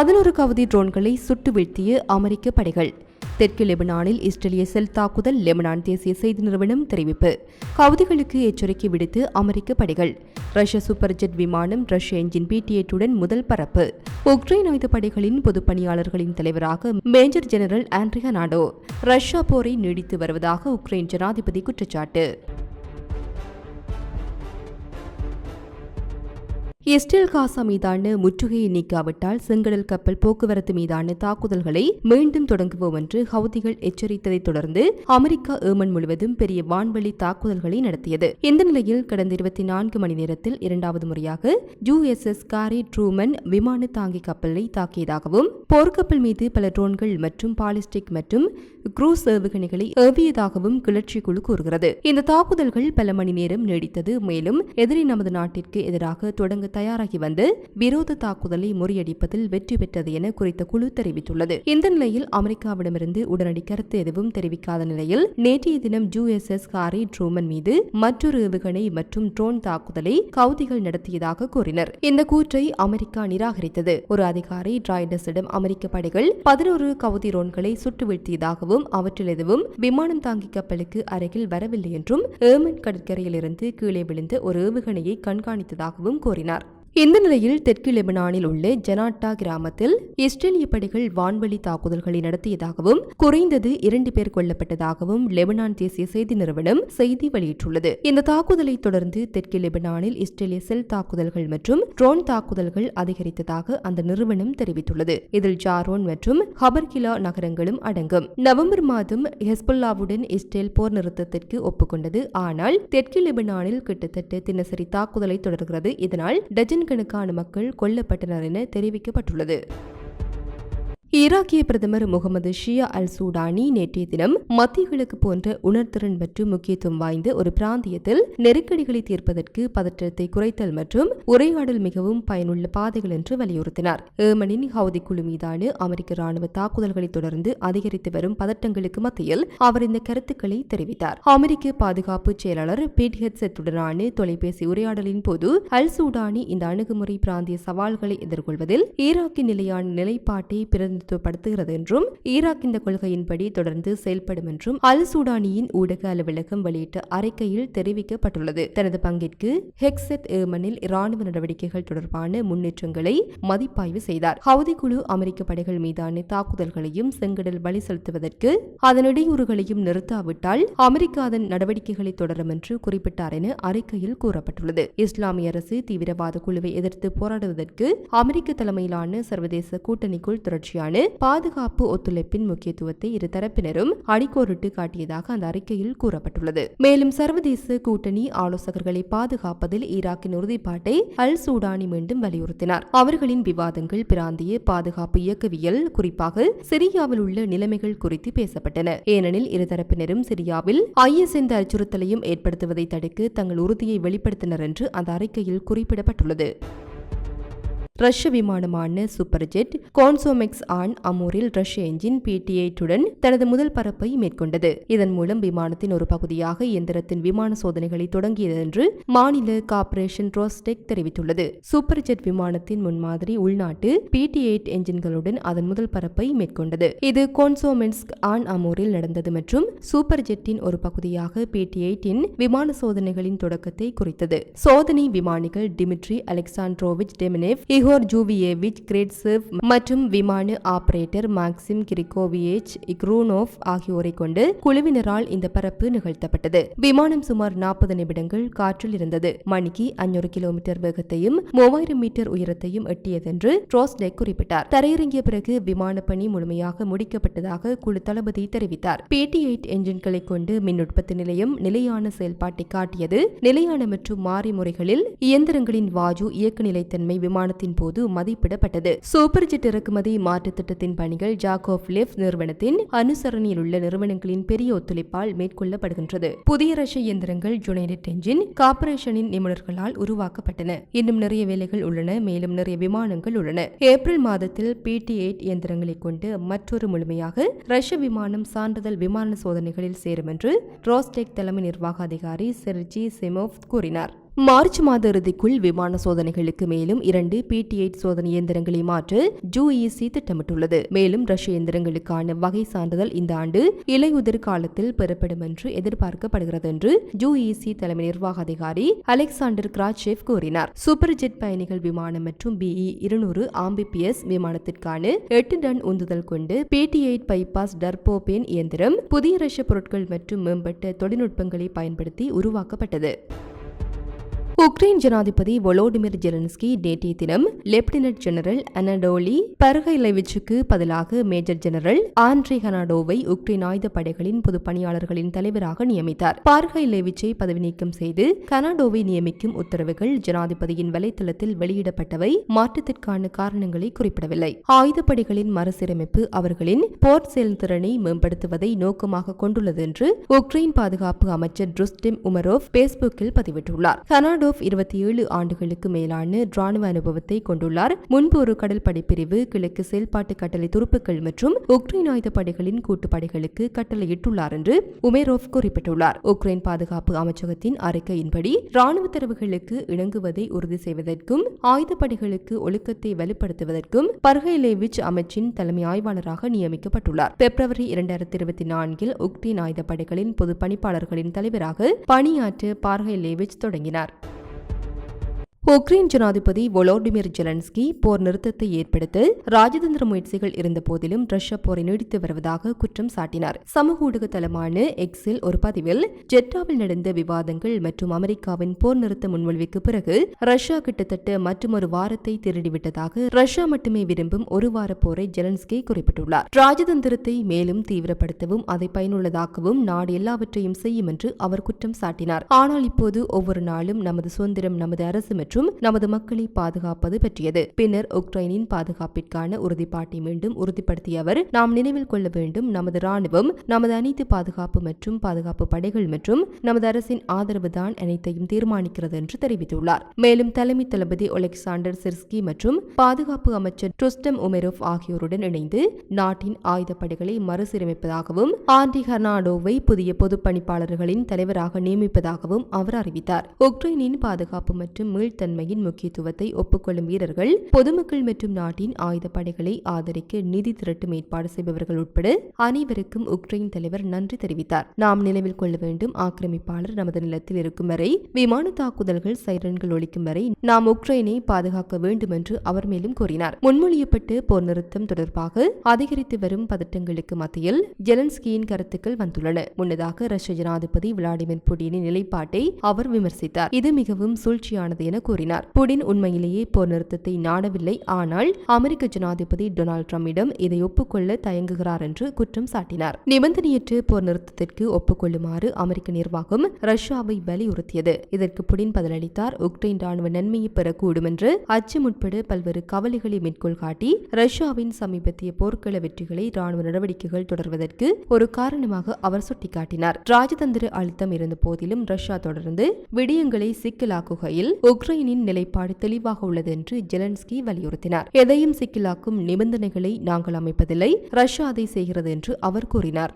பதினோரு கவுதி ட்ரோன்களை சுட்டு வீழ்த்திய அமெரிக்க படைகள். தெற்கு லெபனானில் இஸ்ரேலிய செல் தாக்குதல் லெபனான் தேசிய செய்தி நிறுவனம் தெரிவிப்பு. கவுதிகளுக்கு எச்சரிக்கை விடுத்து அமெரிக்க படைகள். ரஷ்ய சூப்பர் ஜெட் விமானம் ரஷ்ய என்ஜின் பிடிஏட்டுடன் முதல் பரப்பு. உக்ரைன் ஆயுத படைகளின் பொதுப்பணியாளர்களின் தலைவராக major general Andriy Hnatov. Russia போரை நீடித்து வருவதாக உக்ரைன் ஜனாதிபதி குற்றச்சாட்டு. இஸ்ரேல் காசா மீதான முற்றுகையை நீக்காவிட்டால் செங்கடல் கப்பல் போக்குவரத்து மீதான தாக்குதல்களை மீண்டும் தொடங்குவோம் என்று ஹவுதிகள் எச்சரித்ததைத் தொடர்ந்து அமெரிக்கா ஏமன் முழுவதும் பெரிய வான்வெளி தாக்குதல்களை நடத்தியது. இந்த நிலையில் கடந்த இருபத்தி நான்கு மணி நேரத்தில் இரண்டாவது முறையாக யுஎஸ்எஸ் காரி ட்ரூமன் விமான தாங்கி கப்பலை தாக்கியதாகவும் போர்க்கப்பல் மீது பல ட்ரோன்கள் மற்றும் பாலிஸ்டிக் மற்றும் குரூஸ் ஏவுகணைகளை ஏவியதாகவும் கிளர்ச்சி குழு கூறுகிறது. இந்த தாக்குதல்கள் பல மணி நேரம் நீடித்தது. மேலும் எதிரி நமது நாட்டிற்கு எதிராக தொடங்க தயாராகி வந்து விரோத தாக்குதலை முறியடிப்பதில் வெற்றி பெற்றது என குறித்த குழு தெரிவித்துள்ளது. இந்த நிலையில் அமெரிக்காவிடமிருந்து உடனடி கருத்து எதுவும் தெரிவிக்காத நிலையில் நேற்றைய தினம் யுஎஸ்எஸ் காரி ட்ரூமன் மீது மற்றொரு ஏவுகணை மற்றும் ட்ரோன் தாக்குதலை கவுதிகள் நடத்தியதாக கூறினர். இந்த கூற்றை அமெரிக்கா நிராகரித்தது. ஒரு அதிகாரி டிராய்டஸிடம் அமெரிக்க படைகள் பதினோரு கவுதி ரோன்களை சுட்டு வீழ்த்தியதாகவும் அவற்றில் எதுவும் விமானம் தாங்கி கப்பலுக்கு அருகில் வரவில்லை என்றும் ஏமன் கடற்கரையிலிருந்து கீழே விழுந்த ஒரு ஏவுகணையை கண்காணித்ததாகவும் கூறினார். இந்த நிலையில் தெற்கு லெபனானில் உள்ள ஜனாட்டா கிராமத்தில் இஸ்ரேலிய படைகள் வான்வழி தாக்குதல்களை நடத்தியதாகவும் குறைந்தது இரண்டு பேர் கொல்லப்பட்டதாகவும் லெபனான் தேசிய செய்தி நிறுவனம் செய்தி வெளியிட்டுள்ளது. இந்த தாக்குதலை தொடர்ந்து தெற்கு லெபனானில் இஸ்ரேலிய செல் தாக்குதல்கள் மற்றும் ட்ரோன் தாக்குதல்கள் அதிகரித்ததாக அந்த நிறுவனம் தெரிவித்துள்ளது. இதில் ஜாரோன் மற்றும் ஹபர்கிலா நகரங்களும் அடங்கும். நவம்பர் மாதம் ஹெஸ்புல்லாவுடன் இஸ்ரேல் போர் நிறுத்தத்திற்கு ஒப்புக்கொண்டது. ஆனால் தெற்கு லெபனானில் கிட்டத்தட்ட தினசரி தாக்குதலை தொடர்கிறது. இதனால் டஜன் கணக்கான மக்கள் கொல்லப்பட்டனர் என தெரிவிக்கப்பட்டுள்ளது. ஈராக்கிய பிரதமர் முகமது ஷியா அல் சூடானி நேற்றைய தினம் மத்திய கிழக்கு போன்ற உணர்திறன் மற்றும் முக்கியத்துவம் வாய்ந்த ஒரு பிராந்தியத்தில் நெருக்கடிகளை தீர்ப்பதற்கு பதற்றத்தை குறைத்தல் மற்றும் உரையாடல் மிகவும் பயனுள்ள பாதைகள் என்று வலியுறுத்தினார். ஏமனின் ஹவுதி குழு மீதான அமெரிக்க ராணுவ தாக்குதல்களை தொடர்ந்து அதிகரித்து வரும் பதட்டங்களுக்கு மத்தியில் அவர் இந்த கருத்துக்களை தெரிவித்தார். அமெரிக்க பாதுகாப்பு செயலாளர் பீட் ஹெட்செட்டுடனான தொலைபேசி உரையாடலின் போது அல் சூடானி இந்த அணுகுமுறை பிராந்திய சவால்களை எதிர்கொள்வதில் ஈராக்கின் நிலையான நிலைப்பாட்டை பிறந்த பிரதிநிதித்துவப்படுத்துகிறது என்றும் ஈராக் இந்த கொள்கையின்படி தொடர்ந்து செயல்படும் என்றும் அல் சூடானியின் ஊடக அலுவலகம் வெளியிட்ட அறிக்கையில் தெரிவிக்கப்பட்டுள்ளது. தனது பங்கிற்கு ஹெக்ஸெட் ஏமனில் இராணுவ நடவடிக்கைகள் தொடர்பான முன்னேற்றங்களை மதிப்பாய்வு செய்தார். ஹவுதி குழு அமெரிக்க படைகள் மீதான தாக்குதல்களையும் செங்கடல் வழி செலுத்துவதற்கு அதன் இடையூறுகளையும் நிறுத்தாவிட்டால் அமெரிக்கா அதன் நடவடிக்கைகளை தொடரும் என்று குறிப்பிட்டார் என அறிக்கையில் கூறப்பட்டுள்ளது. இஸ்லாமிய அரசு தீவிரவாத குழுவை எதிர்த்து போராடுவதற்கு அமெரிக்க தலைமையிலான சர்வதேச கூட்டணிக்குள் தொடர்ச்சியான பாதுகாப்பு ஒத்துழைப்பின் முக்கியத்துவத்தை இரு தரப்பினரும் அடிக்கோரிட்டு காட்டியதாக அந்த அறிக்கையில் கூறப்பட்டுள்ளது. மேலும் சர்வதேச கூட்டணி ஆலோசகர்களை பாதுகாப்பதில் ஈராக்கின் உறுதிப்பாட்டை அல் சூடானி மீண்டும் வலியுறுத்தினார். அவர்களின் விவாதங்கள் பிராந்திய பாதுகாப்பு இயக்கவியல் குறிப்பாக சிரியாவில் உள்ள நிலைமைகள் குறித்து பேசப்பட்டன. ஏனெனில் இருதரப்பினரும் சிரியாவில் ஐஎஸ் என்ற அச்சுறுத்தலையும் ஏற்படுத்துவதை தடுக்க தங்கள் உறுதியை வெளிப்படுத்தினர் என்று அந்த அறிக்கையில் குறிப்பிடப்பட்டுள்ளது. ரஷ்ய விமானமான சூப்பர் ஜெட் கான்சோமெக்ஸ் ஆன் அமூரில் ரஷ்ய என்ஜின் பிடி எயிட்டுடன் தனது முதல் பரப்பை மேற்கொண்டது. இதன் மூலம் விமானத்தின் ஒரு பகுதியாக இயந்திரத்தின் விமான சோதனைகளை தொடங்கியது என்று மாநில கார்ப்பரேஷன் ரோஸ்டெக் தெரிவித்துள்ளது. சூப்பர் ஜெட் விமானத்தின் முன்மாதிரி உள்நாட்டு பிடி எயிட் என்ஜின்களுடன் அதன் முதல் பரப்பை மேற்கொண்டது. இது கோன்சோமென்ஸ்க் ஆன் அமூரில் நடந்தது மற்றும் சூப்பர் ஜெட்டின் ஒரு பகுதியாக பிடி எயிட்டின் விமான சோதனைகளின் தொடக்கத்தை குறித்தது. சோதனை விமானிகள் Dmitry Aleksandrovich Deminev Igor Zhuvievich Gretsev மற்றும் விமான ஆபரேட்டர் மாக்சிம் கிரிகோவியேச் இக்ரூனோவ் ஆகியோரை கொண்டு குழுவினரால் இந்த பரப்பு நிகழ்த்தப்பட்டது. விமானம் சுமார் நாற்பது நிமிடங்கள் காற்றில் இருந்தது. மணிக்கு அஞ்சூறு கிலோமீட்டர் வேகத்தையும் மூவாயிரம் மீட்டர் உயரத்தையும் எட்டியதென்று ட்ரோஸ்டெக் குறிப்பிட்டார். தரையிறங்கிய பிறகு விமான பணி முழுமையாக முடிக்கப்பட்டதாக குழு தளபதி தெரிவித்தார். பிடி எயிட் என்ஜின்களை கொண்டு மின் உற்பத்தி நிலையம் நிலையான செயல்பாட்டை காட்டியது. நிலையான மற்றும் மாறி முறைகளில் இயந்திரங்களின் வாயு இயக்க நிலைத்தன்மை விமானத்தின் போது மதிப்பிடப்பட்டது. சூப்பர் ஜெட் இறக்குமதி மாற்று திட்டத்தின் பணிகள் ஜாகோப் லிஃப் நிறுவனத்தின் அனுசரணையில் உள்ள நிறுவனங்களின் பெரிய ஒத்துழைப்பால் மேற்கொள்ளப்படுகின்றது. புதிய ரஷ்ய இயந்திரங்கள் ஜுனைடெட் என்ஜின் கார்பரேஷனின் நிபுணர்களால் உருவாக்கப்பட்டன. இன்னும் நிறைய வேலைகள் உள்ளன மேலும் நிறைய விமானங்கள் உள்ளன. ஏப்ரல் மாதத்தில் பிடி எயிட் இயந்திரங்களை கொண்டு மற்றொரு முழுமையாக ரஷ்ய விமானம் சான்றிதழ் விமான சோதனைகளில் சேரும் என்று ரோஸ்டெக் தலைமை நிர்வாக அதிகாரி செர்ஜி செமோவ் கூறினார். மார்ச் மாத இறுதிக்குள் விமான சோதனைகளுக்கு மேலும் இரண்டு பிடி எயிட் சோதனை இயந்திரங்களை மாற்ற ஜூஇசி திட்டமிட்டுள்ளது. மேலும் ரஷ்ய இயந்திரங்களுக்கான வகை சான்றிதழ் இந்த ஆண்டு இலையுதிர் காலத்தில் பெறப்படும் என்று எதிர்பார்க்கப்படுகிறது என்று ஜூஇசி தலைமை நிர்வாக அதிகாரி அலெக்சாண்டர் கிராச்சேவ் கூறினார். சூப்பர் ஜெட் பயணிகள் விமானம் மற்றும் பிஇ இருநூறு ஆம்பிபிஎஸ் விமானத்திற்கான எட்டு டன் உந்துதல் கொண்டு பிடி எயிட் பைபாஸ் டர்போபேன் இயந்திரம் புதிய ரஷ்ய பொருட்கள் மற்றும் மேம்பட்ட தொழில்நுட்பங்களை பயன்படுத்தி உருவாக்கப்பட்டது. உக்ரைன் ஜனாதிபதி வொலோடிமிர் ஜெலன்ஸ்கி நேற்றைய தினம் லெப்டினன்ட் ஜெனரல் அனடோலி பர்கைலெவிச்சுக்கு பதிலாக மேஜர் ஜெனரல் ஆண்ட்ரி ஹனாடோவை உக்ரைன் ஆயுத படைகளின் பொது பணியாளர்களின் தலைவராக நியமித்தார். பார்கைலெவிச்சை பதவி நீக்கம் செய்து கனாடோவை நியமிக்கும் உத்தரவுகள் ஜனாதிபதியின் வலைத்தளத்தில் வெளியிடப்பட்டவை மாற்றத்திற்கான காரணங்களை குறிப்பிடவில்லை. ஆயுதப்படைகளின் மறுசீரமைப்பு அவர்களின் போர் செயல்திறனை மேம்படுத்துவதை நோக்கமாக கொண்டுள்ளது என்று உக்ரைன் பாதுகாப்பு அமைச்சர் ட்ருஸ்டிம் உமரோவ் பேஸ்புக்கில் பதிவிட்டுள்ளார். கனாடோ ரூடோஃப் இருபத்தி ஏழு ஆண்டுகளுக்கு மேலான ராணுவ அனுபவத்தை கொண்டுள்ளார். முன்பு ஒரு கடல் படைப்பிரிவு கிழக்கு செயல்பாட்டு கட்டளை துருப்புக்கள் மற்றும் உக்ரைன் ஆயுத படைகளின் கூட்டுப்படைகளுக்கு கட்டளையிட்டுள்ளார் என்று உமேரோவ் குறிப்பிட்டுள்ளார். உக்ரைன் பாதுகாப்பு அமைச்சகத்தின் அறிக்கையின்படி ராணுவ தரவுகளுக்கு இணங்குவதை உறுதி செய்வதற்கும் ஆயுதப்படைகளுக்கு ஒழுக்கத்தை வலுப்படுத்துவதற்கும் பர்கைலேவிச் அமைச்சின் தலைமை ஆய்வாளராக நியமிக்கப்பட்டுள்ளார். பிப்ரவரி இரண்டாயிரத்தி இருபத்தி நான்கில் உக்ரைன் ஆயுதப்படைகளின் பொது பணிப்பாளர்களின் தலைவராக பணியாற்ற பார்கைலேவிச் தொடங்கினார். உக்ரைன் ஜனாதிபதி வொலோடிமிர் ஜெலன்ஸ்கி போர் நிறுத்தத்தை ஏற்படுத்த ராஜதந்திர முயற்சிகள் இருந்த போதிலும் ரஷ்யா போரை நீடித்து வருவதாக குற்றம் சாட்டினார். சமூக ஊடக தளமான எக்ஸில் ஒரு பதிவில் ஜெட்டாவில் நடந்த விவாதங்கள் மற்றும் அமெரிக்காவின் போர் நிறுத்த முன்மொழிவுக்கு பிறகு ரஷ்யா கிட்டத்தட்ட மற்றொரு வாரத்தை திருடிவிட்டதாக ரஷ்யா மட்டுமே விரும்பும் ஒரு வார போரை ஜெலன்ஸ்கி குறிப்பிட்டுள்ளார். ராஜதந்திரத்தை மேலும் தீவிரப்படுத்தவும் அதை பயனுள்ளதாக்கவும் நாடு எல்லாவற்றையும் செய்யும் என்று அவர் குற்றம் சாட்டினார். ஆனால் இப்போது ஒவ்வொரு நாளும் நமது சுதந்திரம் நமது அரசு மற்றும் நமது மக்களை பாதுகாப்பது பற்றியது. பின்னர் உக்ரைனின் பாதுகாப்பிற்கான உறுதிப்பாட்டை மீண்டும் உறுதிப்படுத்திய அவர் நாம் நினைவில் கொள்ள வேண்டும் நமது ராணுவம் நமது அனைத்து பாதுகாப்பு மற்றும் பாதுகாப்பு படைகள் மற்றும் நமது அரசின் ஆதரவுதான் அனைத்தையும் தீர்மானிக்கிறது என்று தெரிவித்துள்ளார். மேலும் தலைமை தளபதி ஒலெக்சாண்டர் சிர்ஸ்கி மற்றும் பாதுகாப்பு அமைச்சர் ட்ருஸ்டம் உமெரோவ் ஆகியோருடன் இணைந்து நாட்டின் ஆயுதப்படைகளை மறுசீரமைப்பதாகவும் ஆண்டி ஹர்னாடோவை புதிய பொதுப்பணிப்பாளர்களின் தலைவராக நியமிப்பதாகவும் அவர் அறிவித்தார். உக்ரைனின் பாதுகாப்பு மற்றும் மீள்தன் தன்மையின் முக்கியத்துவத்தை ஒப்புக்கொள்ளும் வீரர்கள் பொதுமக்கள் மற்றும் நாட்டின் ஆயுதப்படைகளை ஆதரிக்க நிதி திரட்டும் ஏற்பாடு செய்பவர்கள் உட்பட அனைவருக்கும் உக்ரைன் தலைவர் நன்றி தெரிவித்தார். நாம் நினைவில் கொள்ள வேண்டும் ஆக்கிரமிப்பாளர் நமது நிலத்தில் இருக்கும் வரை விமான தாக்குதல்கள் சைரன்கள் ஒழிக்கும் வரை நாம் உக்ரைனை பாதுகாக்க வேண்டும் என்று அவர் மேலும் கூறினார். முன்மொழியப்பட்டு போர் நிறுத்தம் தொடர்பாக அதிகரித்து வரும் பதட்டங்களுக்கு மத்தியில் ஜெலன்ஸ்கியின் கருத்துக்கள் வந்துள்ளன. முன்னதாக ரஷ்ய ஜனாதிபதி விளாடிமிர் புடினின் நிலைப்பாட்டை அவர் விமர்சித்தார். இது மிகவும் சூழ்ச்சியானது என கூறினார். புடின் உண்மையிலேயே போர் நிறுத்தத்தை நாடவில்லை. ஆனால் அமெரிக்க ஜனாதிபதி டொனால்டு டிரம்பிடம் இதை ஒப்புக்கொள்ள தயங்குகிறார் என்று குற்றம் சாட்டினார். நிபந்தனையற்ற போர் நிறுத்தத்திற்கு ஒப்புக்கொள்ளுமாறு அமெரிக்க நிர்வாகம் ரஷ்யாவை வலியுறுத்தியது. இதற்கு புடின் பதிலளித்தார். உக்ரைன் ராணுவ நன்மையை பெறக்கூடும் என்று அச்சம் உட்பட பல்வேறு கவலைகளை மேற்கோள் காட்டி ரஷ்யாவின் சமீபத்திய போர்க்கள வெற்றிகளை ராணுவ நடவடிக்கைகள் தொடர்வதற்கு ஒரு காரணமாக அவர் சுட்டிக்காட்டினார். ராஜதந்திர அழுத்தம் இருந்த போதிலும் ரஷ்யா தொடர்ந்து விடயங்களை சிக்கலாக்குகையில் உக்ரைனின் நிலைப்பாடு தெளிவாக உள்ளது என்று ஜெலன்ஸ்கி வலியுறுத்தினார். எதையும் சிக்கலாக்கும் நிபந்தனைகளை நாங்கள் அமைப்பதில்லை. ரஷ்யா அதை செய்கிறது என்று அவர் கூறினார்.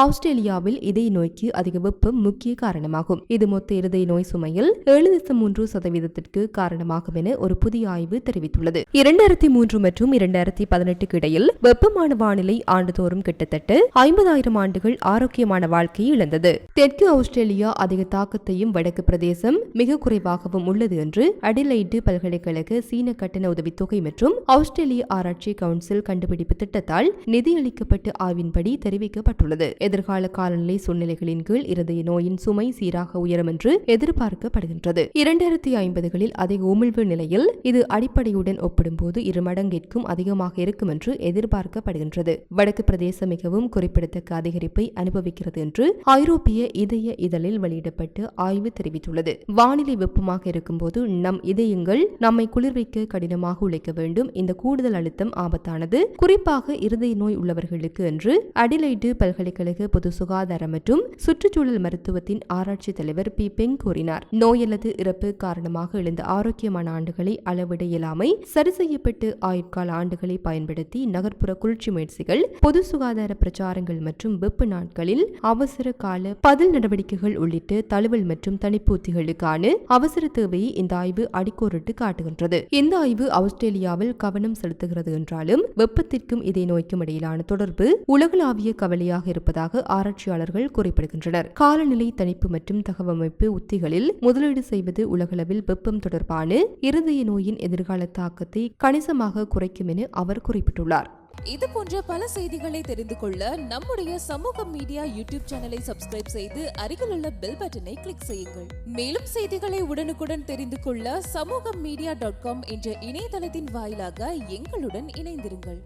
ஆஸ்திரேலியாவில் இதய நோய்க்கு அதிக வெப்பம் முக்கிய காரணமாகும். இது மொத்த இருதய நோய் சுமையில் ஏழு தசம் மூன்று சதவீதத்திற்கு காரணமாகும் என ஒரு புதிய ஆய்வு தெரிவித்துள்ளது. இரண்டாயிரத்தி மூன்று மற்றும் இரண்டாயிரத்தி பதினெட்டுக்கு இடையில் வெப்பமான வானிலை ஆண்டுதோறும் கிட்டத்தட்ட ஐம்பதாயிரம் ஆண்டுகள் ஆரோக்கியமான வாழ்க்கையை இழந்தது. தெற்கு ஆஸ்திரேலியா அதிக தாக்கத்தையும் வடக்கு பிரதேசம் மிக குறைவாகவும் உள்ளது என்று அடிலைட்டு பல்கலைக்கழக சீன கட்டண உதவித்தொகை மற்றும் ஆஸ்திரேலிய ஆராய்ச்சி கவுன்சில் கண்டுபிடிப்பு திட்டத்தால் நிதியளிக்கப்பட்ட ஆய்வின்படி தெரிவிக்கப்பட்டுள்ளது. எதிர்கால காலநிலை சூழ்நிலைகளின் கீழ் இருதய நோயின் சுமை சீராக உயரும் என்று எதிர்பார்க்கப்படுகின்றது. இரண்டாயிரத்தி ஐம்பதுகளில் அதிக உமிழ்வு நிலையில் இது அடிப்படையுடன் ஒப்பிடும்போது இரு மடங்கிற்கும் அதிகமாக இருக்கும் என்று எதிர்பார்க்கப்படுகின்றது. வடக்கு பிரதேசம் மிகவும் குறிப்பிடத்தக்க அதிகரிப்பை அனுபவிக்கிறது என்று ஐரோப்பிய இதய இதழில் வெளியிடப்பட்டு ஆய்வு தெரிவித்துள்ளது. வானிலை வெப்பமாக இருக்கும்போது நம் இதயங்கள் நம்மை குளிர்விக்க கடினமாக உழைக்க வேண்டும். இந்த கூடுதல் அழுத்தம் ஆபத்தானது. குறிப்பாக இருதய நோய் உள்ளவர்களுக்கு என்று அடிலைடு பல்கலைக்கழக தமிழக பொது சுகாதார மற்றும் சுற்றுச்சூழல் மருத்துவத்தின் ஆராய்ச்சி தலைவர் பி. பெங் கூறினார். நோய் அல்லது இறப்பு காரணமாக எழுந்த ஆரோக்கியமான ஆண்டுகளை அளவிட இயலாமை சரி செய்யப்பட்டு ஆயுட்கால ஆண்டுகளை பயன்படுத்தி நகர்ப்புற குளிர்ச்சி முயற்சிகள் பொது சுகாதார பிரச்சாரங்கள் மற்றும் வெப்ப நாட்களில் அவசர கால பதில் நடவடிக்கைகள் உள்ளிட்ட தழுவல் மற்றும் தனிப்பூத்திகளுக்கான அவசர தேவையை இந்த ஆய்வு அடிக்கோரிட்டு காட்டுகின்றது. இந்த ஆய்வு ஆஸ்திரேலியாவில் கவனம் செலுத்துகிறது என்றாலும் வெப்பத்திற்கும் இதே நோய்க்கும் இடையிலான தொடர்பு உலகளாவிய கவலையாக இருப்பதாக ஆராய்ச்சியாளர்கள் குறிப்பிடுகின்றனர். காலநிலை தணிப்பு மற்றும் தகவமைப்பு உத்திகளில் முதலீடு செய்வது உலகளவில் வெப்பம் தொடர்பான இருதய நோயின் எதிர்கால தாக்கத்தை கணிசமாக குறைக்கும் என அவர் குறிப்பிட்டுள்ளார். இது போன்ற பல செய்திகளை தெரிந்து கொள்ள நம்முடைய சமூக மீடியா யூடியூப் சேனலை சப்ஸ்கிரைப் செய்து அருகிலுள்ள பெல் பட்டனை கிளிக் செய்யுங்கள். மேலும் செய்திகளை உடனுக்குடன் தெரிந்து கொள்ள சமூக மீடியா டாட் காம் என்ற இணையதளத்தின் வாயிலாக எங்களுடன் இணைந்திருங்கள்.